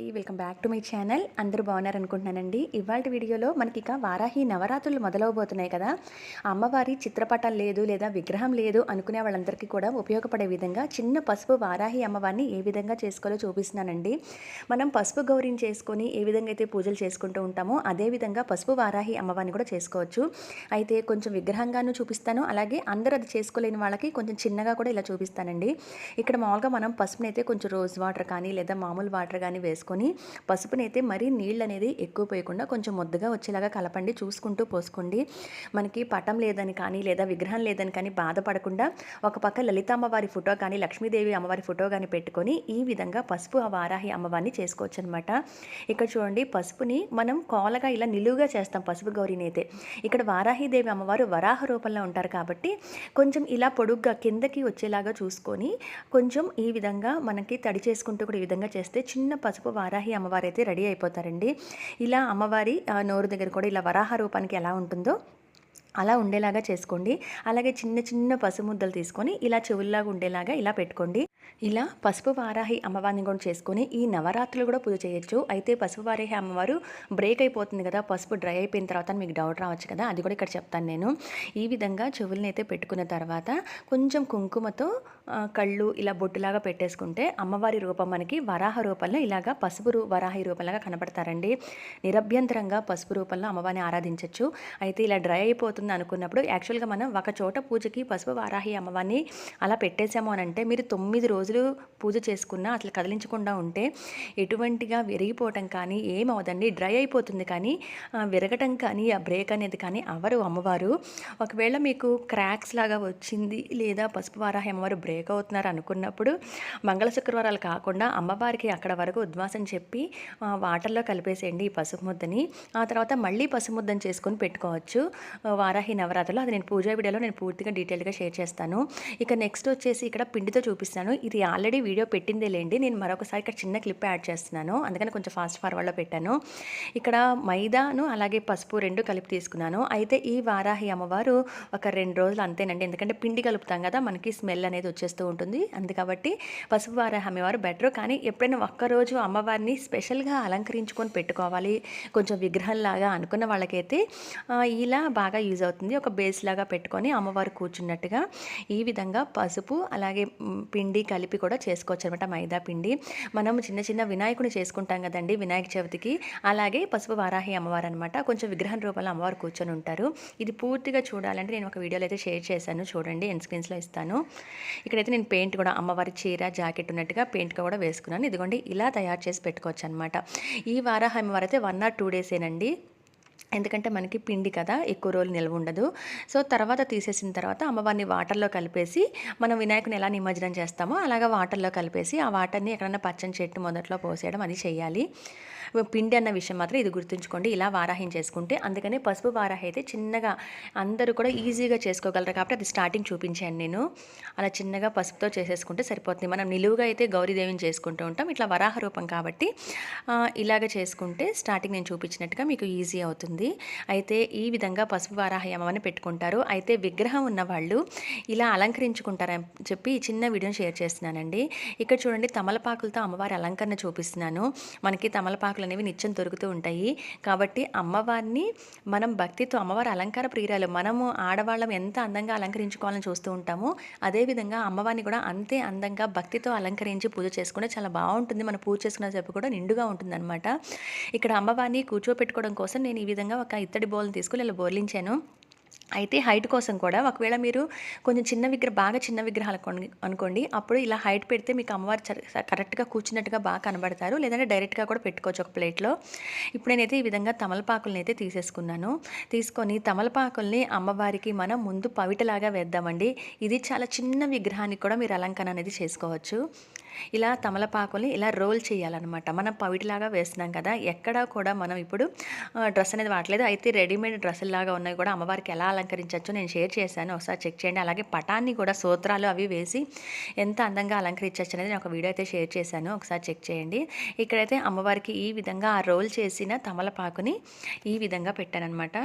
అండి. Welcome back to my channel అందరూ బాగున్నారు అనుకుంటున్నానండి ఇవాళ వీడియోలో మనకి ఇక వారాహి నవరాత్రులు మొదలవబోతున్నాయి కదా. అమ్మవారి చిత్రపటం లేదు లేదా విగ్రహం లేదు అనుకునే వాళ్ళందరికీ కూడా ఉపయోగపడే విధంగా చిన్న పసుపు వారాహి అమ్మవారిని ఏ విధంగా చేసుకోవాలో చూపిస్తున్నానండి. మనం పసుపు గౌరిని చేసుకొని ఏ విధంగా అయితే పూజలు చేసుకుంటూ ఉంటామో అదే విధంగా పసుపు వారాహి అమ్మవారిని కూడా చేసుకోవచ్చు. అయితే కొంచెం విగ్రహంగాను చూపిస్తాను. అలాగే అందరూ అది చేసుకోలేని వాళ్ళకి కొంచెం చిన్నగా కూడా ఇలా చూపిస్తానండి. ఇక్కడ మామూలుగా మనం పసుపునైతే కొంచెం రోజ్ వాటర్ కానీ లేదా మామూలు వాటర్ కానీ వేసుకొని పోసుకొని పసుపునైతే మరీ నీళ్ళు అనేది ఎక్కువ పోయకుండా కొంచెం ముద్దగా వచ్చేలాగా కలపండి చూసుకుంటూ పోసుకోండి. మనకి పటం లేదని కానీ లేదా విగ్రహం లేదని కానీ బాధపడకుండా ఒక పక్క లలిత అమ్మవారి ఫోటో కానీ లక్ష్మీదేవి అమ్మవారి ఫోటో కానీ పెట్టుకొని ఈ విధంగా పసుపు ఆ వారాహి అమ్మవారిని చేసుకోవచ్చు అనమాట ఇక్కడ చూడండి పసుపుని మనం కోలగా ఇలా నిలువుగా చేస్తాం పసుపు గౌరీని అయితే ఇక్కడ వారాహిదేవి అమ్మవారు వరాహ రూపంలో ఉంటారు కాబట్టి కొంచెం ఇలా పొడుగ్గా కిందకి వచ్చేలాగా చూసుకొని కొంచెం ఈ విధంగా మనకి తడి చేసుకుంటూ కూడా ఈ విధంగా చేస్తే చిన్న పసుపు వారాహి అమ్మవారు అయితే రెడీ అయిపోతారండి. ఇలా అమ్మవారి నోరు దగ్గర కూడా ఇలా వరాహ రూపానికి ఎలా ఉంటుందో అలా ఉండేలాగా చేసుకోండి. అలాగే చిన్న చిన్న పసుపు ముద్దలు తీసుకొని ఇలా చెవుల్లాగా ఉండేలాగా ఇలా పెట్టుకోండి. ఇలా పసుపు వారాహి అమ్మవారిని కూడా చేసుకొని ఈ నవరాత్రులు కూడా పూజ చేయొచ్చు. అయితే పసుపు వారాహి అమ్మవారు బ్రేక్ అయిపోతుంది కదా పసుపు డ్రై అయిపోయిన తర్వాత మీకు డౌట్ రావచ్చు కదా అది కూడా ఇక్కడ చెప్తాను నేను. ఈ విధంగా చెవులను అయితే పెట్టుకున్న తర్వాత కొంచెం కుంకుమతో కళ్ళు ఇలా బొట్టులాగా పెట్టేసుకుంటే అమ్మవారి రూపం మనకి వరాహ రూపంలో ఇలాగా పసుపు రూ- వరాహి రూపంలాగా కనపడతారండి. నిరభ్యంతరంగా పసుపు రూపంలో అమ్మవారిని ఆరాధించవచ్చు అయితే ఇలా డ్రై అయిపోతుంది అనుకున్నప్పుడు యాక్చువల్గా మనం ఒక చోట పూజకి పసుపు వారాహి అమ్మవారిని అలా పెట్టేశాము అని అంటే మీరు తొమ్మిది రోజులు రోజులు పూజ చేసుకున్నా అట్లా కదిలించకుండా ఉంటే ఎటువంటిగా విరిగిపోవటం కానీ ఏమవదండి డ్రై అయిపోతుంది కానీ విరగటం కానీ ఆ బ్రేక్ అనేది కానీ అవరు అమ్మవారు. ఒకవేళ మీకు క్రాక్స్ లాగా వచ్చింది లేదా పసుపు వారాహి అమ్మవారు బ్రేక్ అవుతున్నారు అనుకున్నప్పుడు మంగళ శుక్రవారాలు కాకుండా అమ్మవారికి అక్కడ వరకు ఉద్వాసం చెప్పి వాటర్లో కలిపేసేయండి ఈ పసుపు ముద్దని. ఆ తర్వాత మళ్ళీ పసుపు ముద్దని చేసుకొని పెట్టుకోవచ్చు. వారాహి నవరాత్రులు. అది నేను పూజా వీడియోలో నేను పూర్తిగా డీటెయిల్గా షేర్ చేస్తాను. ఇక నెక్స్ట్ వచ్చేసి ఇక్కడ పిండితో చూపిస్తాను. ఇది ఆల్రెడీ వీడియో పెట్టిందే లేండి నేను మరొకసారి ఇక్కడ చిన్న క్లిప్ యాడ్ చేస్తున్నాను. అందుకని కొంచెం ఫాస్ట్ ఫార్వర్డ్లో పెట్టాను. ఇక్కడ మైదాను అలాగే పసుపు రెండు కలిపి తీసుకున్నాను. అయితే ఈ వారాహి అమ్మవారు ఒక రెండు రోజులు అంతేనండి. ఎందుకంటే పిండి కలుపుతాం కదా మనకి స్మెల్ అనేది వచ్చేస్తూ ఉంటుంది. అందుకబట్టి పసుపు వారాహి అమ్మవారు బెటర్. కానీ ఎప్పుడైనా ఒక్కరోజు అమ్మవారిని స్పెషల్గా అలంకరించుకొని పెట్టుకోవాలి కొంచెం విగ్రహంలాగా అనుకున్న వాళ్ళకైతే ఇలా బాగా యూజ్ అవుతుంది. ఒక బేస్ లాగా పెట్టుకొని అమ్మవారు కూర్చున్నట్టుగా ఈ విధంగా పసుపు అలాగే పిండి కలిపి కూడా చేసుకోవచ్చు అనమాట మైదా పిండి. మనం చిన్న చిన్న వినాయకుని చేసుకుంటాం కదండి వినాయక చవితికి. అలాగే పసుపు వారాహి అమ్మవారు అనమాట కొంచెం విగ్రహం రూపంలో అమ్మవారు కూర్చొని ఉంటారు. ఇది పూర్తిగా చూడాలంటే నేను ఒక వీడియోలో అయితే షేర్ చేశాను. చూడండి ఎండ్ స్క్రీన్స్లో ఇస్తాను. ఇక్కడైతే నేను పెయింట్ కూడా అమ్మవారి చీర జాకెట్ ఉన్నట్టుగా పెయింట్ కూడా వేసుకున్నాను. ఇదిగోండి ఇలా తయారు చేసి పెట్టుకోవచ్చు అనమాట ఈ వారాహి అమ్మవారు అయితే వన్ ఆర్ టూ డేసేనండి. ఎందుకంటే మనకి పిండి కదా ఎక్కువ రోజులు నిల్వ ఉండదు. సో తర్వాత తీసేసిన తర్వాత అమ్మవారిని వాటర్లో కలిపేసి మనం వినాయకుని ఎలా నిమజ్జనం చేస్తామో అలాగా వాటర్లో కలిపేసి ఆ వాటర్ని ఎక్కడైనా పచ్చని చెట్టు మొదట్లో పోసేయడం అది చేయాలి. పిండి అన్న విషయం మాత్రం ఇది గుర్తుంచుకోండి. ఇలా వారాహం చేసుకుంటే అందుకనే పసుపు వారాహి అయితే చిన్నగా అందరూ కూడా ఈజీగా చేసుకోగలరు కాబట్టి అది స్టార్టింగ్ చూపించాను నేను. అలా చిన్నగా పసుపుతో చేసేసుకుంటే సరిపోతుంది. మనం నిలువుగా అయితే గౌరీదేవిని చేసుకుంటూ ఉంటాం. ఇట్లా వరాహ రూపం కాబట్టి ఇలాగ చేసుకుంటే స్టార్టింగ్ నేను చూపించినట్టుగా మీకు ఈజీ అవుతుంది. అయితే ఈ విధంగా పసుపు వారాహయమని పెట్టుకుంటారు. అయితే విగ్రహం ఉన్న వాళ్ళు ఇలా అలంకరించుకుంటారని చెప్పి చిన్న వీడియోని షేర్ చేస్తున్నానండి. ఇక్కడ చూడండి తమలపాకులతో అమ్మవారి అలంకరణ చూపిస్తున్నాను. మనకి తమలపాకులు అనేవి నిత్యం దొరుకుతూ ఉంటాయి. కాబట్టి అమ్మవారిని మనం భక్తితో అమ్మవారి అలంకార ప్రియురాలు మనము ఆడవాళ్ళం ఎంత అందంగా అలంకరించుకోవాలని చూస్తూ ఉంటాము అదేవిధంగా అమ్మవారిని కూడా అంతే అందంగా భక్తితో అలంకరించి పూజ చేసుకుంటే చాలా బాగుంటుంది. మన పూజ చేసుకున్న సేపు కూడా నిండుగా ఉంటుందన్నమాట. ఇక్కడ అమ్మవారిని కూర్చోపెట్టుకోవడం కోసం నేను ఈ విధంగా ఒక ఇత్తడి బౌల్ని తీసుకుని ఇలా బోర్లించాను. అయితే హైట్ కోసం కూడా ఒకవేళ మీరు కొంచెం చిన్న విగ్రహం బాగా చిన్న విగ్రహాలు అనుకోండి అప్పుడు ఇలా హైట్ పెడితే మీకు అమ్మవారు కరెక్ట్గా కూర్చున్నట్టుగా బాగా కనబడతారు. లేదంటే డైరెక్ట్గా కూడా పెట్టుకోవచ్చు ఒక ప్లేట్లో. ఇప్పుడు నేనైతే ఈ విధంగా తమలపాకుల్ని అయితే తీసేసుకున్నాను. తీసుకొని తమలపాకుల్ని అమ్మవారికి మనం ముందు పవిటలాగా వేద్దామండి. ఇది చాలా చిన్న విగ్రహానికి కూడా మీరు అలంకరణ అనేది చేసుకోవచ్చు. ఇలా తమలపాకుల్ని ఇలా రోల్ చేయాలన్నమాట. మనం పవిటిలాగా వేస్తున్నాం కదా ఎక్కడా కూడా మనం ఇప్పుడు డ్రెస్ అనేది వాడలేదు. అయితే రెడీమేడ్ డ్రెస్సులాగా ఉన్నాయి కూడా అమ్మవారికి ఎలా అలంకరించవచ్చు నేను షేర్ చేశాను. ఒకసారి చెక్ చేయండి. అలాగే పటాన్ని కూడా సూత్రాలు అవి వేసి ఎంత అందంగా అలంకరించవచ్చు అనేది నేను ఒక వీడియో అయితే షేర్ చేశాను. ఒకసారి చెక్ చేయండి. ఇక్కడైతే అమ్మవారికి ఈ విధంగా ఆ రోల్ చేసిన తమలపాకుని ఈ విధంగా పెట్టానమాట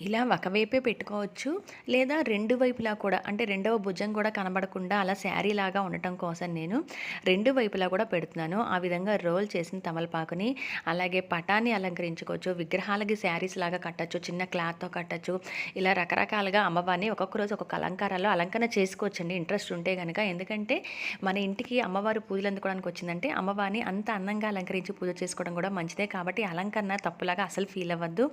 ఇలా ఒకవైపే పెట్టుకోవచ్చు. లేదా రెండు వైపులా కూడా అంటే రెండవ భుజం కూడా కనబడకుండా అలా శారీ లాగా ఉండటం కోసం నేను రెండు వైపులా కూడా పెడుతున్నాను. ఆ విధంగా రోల్ చేసిన తమలపాకుని అలాగే పటాన్ని అలంకరించుకోవచ్చు. విగ్రహాలకి శారీస్ లాగా కట్టచ్చు. చిన్న క్లాత్తో కట్టచ్చు. ఇలా రకరకాలుగా అమ్మవారిని ఒక్కొక్క రోజు ఒక్కొక్క అలంకారాల్లో అలంకరణ చేసుకోవచ్చండి. ఇంట్రెస్ట్ ఉంటే కనుక ఎందుకంటే మన ఇంటికి అమ్మవారు పూజలు అందుకోవడానికి వచ్చిందంటే అమ్మవారిని అంత అందంగా అలంకరించి పూజ చేసుకోవడం కూడా మంచిదే. కాబట్టి అలంకరణ తప్పులాగా అసలు ఫీల్ అవ్వద్దు.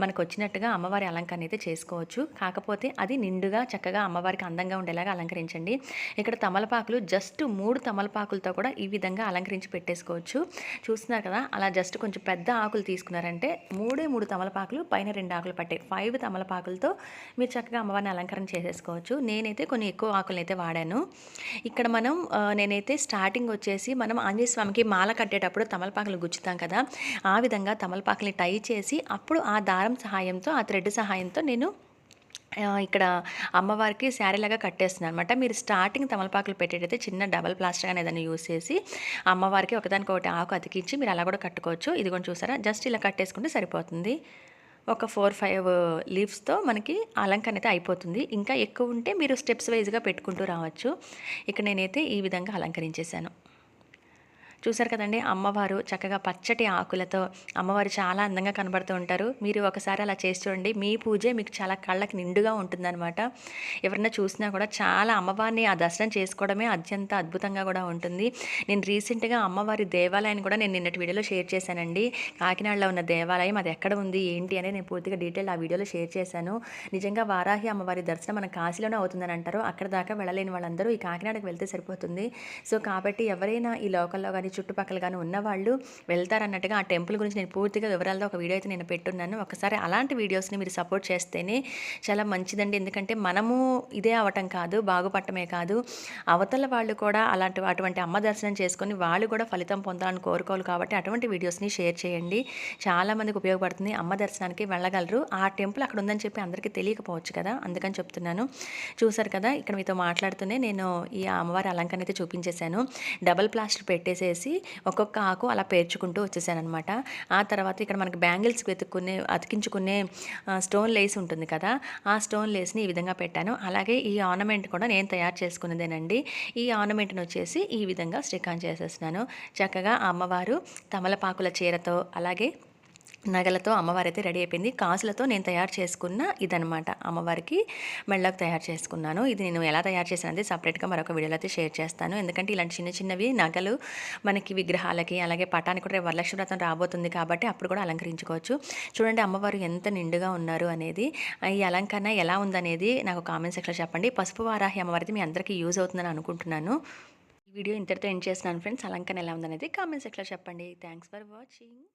మనకు వచ్చినట్టుగా అమ్మవారి అలంకరణ అయితే చేసుకోవచ్చు. కాకపోతే అది నిండుగా చక్కగా అమ్మవారికి అందంగా ఉండేలాగా అలంకరించండి. ఇక్కడ తమలపాకులు జస్ట్ మూడు తమలపాకులతో కూడా ఈ విధంగా అలంకరించి పెట్టేసుకోవచ్చు. చూస్తున్నారు కదా అలా జస్ట్ కొంచెం పెద్ద ఆకులు తీసుకున్నారంటే మూడే మూడు తమలపాకులు పైన రెండు ఆకులు పట్టాయి ఫైవ్ తమలపాకులతో మీరు చక్కగా అమ్మవారిని అలంకరణ చేసేసుకోవచ్చు. నేనైతే కొన్ని ఎక్కువ ఆకులు అయితే వాడాను. ఇక్కడ మనం నేనైతే స్టార్టింగ్ వచ్చేసి మనం ఆంజనేయ స్వామికి మాల కట్టేటప్పుడు తమలపాకులు గుచ్చుతాం కదా ఆ విధంగా తమలపాకుల్ని టై చేసి అప్పుడు ఆ దారం సహాయంతో ఆ థ్రెడ్ సహాయంతో నేను ఇక్కడ అమ్మవారికి శారీ లాగా కట్టేస్తున్నాను అనమాట మీరు స్టార్టింగ్ తమలపాకులు పెట్టేటైతే చిన్న డబల్ ప్లాస్టర్ అనేది ఏదైనా యూస్ చేసి అమ్మవారికి ఒకదానికొకటి ఆకు అతికించి మీరు అలా కూడా కట్టుకోవచ్చు. ఇది కూడా చూసారా? జస్ట్ ఇలా కట్టేసుకుంటే సరిపోతుంది. ఒక ఫోర్ ఫైవ్ లీవ్స్తో మనకి అలంకరణ అయితే అయిపోతుంది. ఇంకా ఎక్కువ ఉంటే మీరు స్టెప్స్ వైజ్గా పెట్టుకుంటూ రావచ్చు. ఇక్కడ నేనైతే ఈ విధంగా అలంకరించేశాను. చూసారు కదండి అమ్మవారు చక్కగా పచ్చటి ఆకులతో అమ్మవారు చాలా అందంగా కనబడుతూ ఉంటారు. మీరు ఒకసారి అలా చేసి చూడండి. మీ పూజే మీకు చాలా కళ్ళకి నిండుగా ఉంటుందన్నమాట. ఎవరైనా చూసినా కూడా చాలా అమ్మవారిని ఆ దర్శనం చేసుకోవడమే అత్యంత అద్భుతంగా కూడా ఉంటుంది. నేను రీసెంట్గా అమ్మవారి దేవాలయాన్ని కూడా నేను నిన్నటి వీడియోలో షేర్ చేశానండి. కాకినాడలో ఉన్న దేవాలయం అది ఎక్కడ ఉంది ఏంటి అనేది నేను పూర్తిగా డీటెయిల్ ఆ వీడియోలో షేర్ చేశాను. నిజంగా వారాహి అమ్మవారి దర్శనం మన కాశీలోనే అవుతుందని అంటారు. అక్కడ దాకా వెళ్ళలేని వాళ్ళందరూ ఈ కాకినాడకు వెళ్తే సరిపోతుంది. సో కాబట్టి ఎవరైనా ఈ లోకల్లో కానీ చుట్టుపక్కల కానీ ఉన్నవాళ్ళు వెళ్తారన్నట్టుగా ఆ టెంపుల్ గురించి నేను పూర్తిగా వివరాలతో ఒక వీడియో అయితే నేను పెట్టున్నాను. ఒకసారి అలాంటి వీడియోస్ని మీరు సపోర్ట్ చేస్తేనే చాలా మంచిదండి. ఎందుకంటే మనము ఇదే అవటం కాదు బాగుపడటమే కాదు. అవతల వాళ్ళు కూడా అలాంటి అటువంటి అమ్మ దర్శనం చేసుకొని వాళ్ళు కూడా ఫలితం పొందాలని కోరుకోవాలి కాబట్టి అటువంటి వీడియోస్ని షేర్ చేయండి. చాలా మందికి ఉపయోగపడుతుంది అమ్మ దర్శనానికి వెళ్ళగలరు. ఆ టెంపుల్ అక్కడ ఉందని చెప్పి అందరికీ తెలియకపోవచ్చు కదా అందుకని చెప్తున్నాను. చూసారు కదా ఇక్కడ మీతో మాట్లాడుతూనే నేను ఈ అమ్మవారి అలంకరణ అయితే చూపించేశాను. డబల్ ప్లాస్టర్ పెట్టేసేసి ఒక్కొక్క ఆకు అలా పేర్చుకుంటూ వచ్చేసాను అనమాట ఆ తర్వాత ఇక్కడ మనకి బ్యాంగిల్స్ వెతుక్కునే అతికించుకునే స్టోన్ లేస్ ఉంటుంది కదా ఆ స్టోన్ లేస్ని ఈ విధంగా పెట్టాను. అలాగే ఈ ఆర్నమెంట్ కూడా నేను తయారు చేసుకున్నదేనండి. ఈ ఆర్నమెంట్ని వచ్చేసి ఈ విధంగా శ్రీకాంత్ చేసేసినాను చేసేస్తున్నాను. చక్కగా అమ్మవారు తమలపాకుల చీరతో అలాగే నగలతో అమ్మవారి అయితే రెడీ అయిపోయింది. కాసులతో నేను తయారు చేసుకున్న ఇదనమాట అమ్మవారికి మెళ్ళకు తయారు చేసుకున్నాను. ఇది నేను ఎలా తయారు చేసానది సపరేట్గా మరొక వీడియోలో అయితే షేర్ చేస్తాను. ఎందుకంటే ఇలాంటి చిన్న చిన్నవి నగలు మనకి విగ్రహాలకి అలాగే పటానికి కూడా రేపు వరలక్ష్మి వ్రతం రాబోతుంది కాబట్టి అప్పుడు కూడా అలంకరించుకోవచ్చు. చూడండి అమ్మవారు ఎంత నిండుగా ఉన్నారు అనేది. ఈ అలంకరణ ఎలా ఉందనేది నాకు కామెంట్ సెక్షన్లో చెప్పండి. పసుపు వారాహి అమ్మవారిది మీ అందరికీ యూజ్ అవుతుందని అనుకుంటున్నాను. ఈ వీడియో ఇంతటితో ఎండ్ చేస్తున్నాను ఫ్రెండ్స్. అలంకరణ ఎలా ఉందనేది కామెంట్ సెక్షన్లో చెప్పండి. Thanks for watching.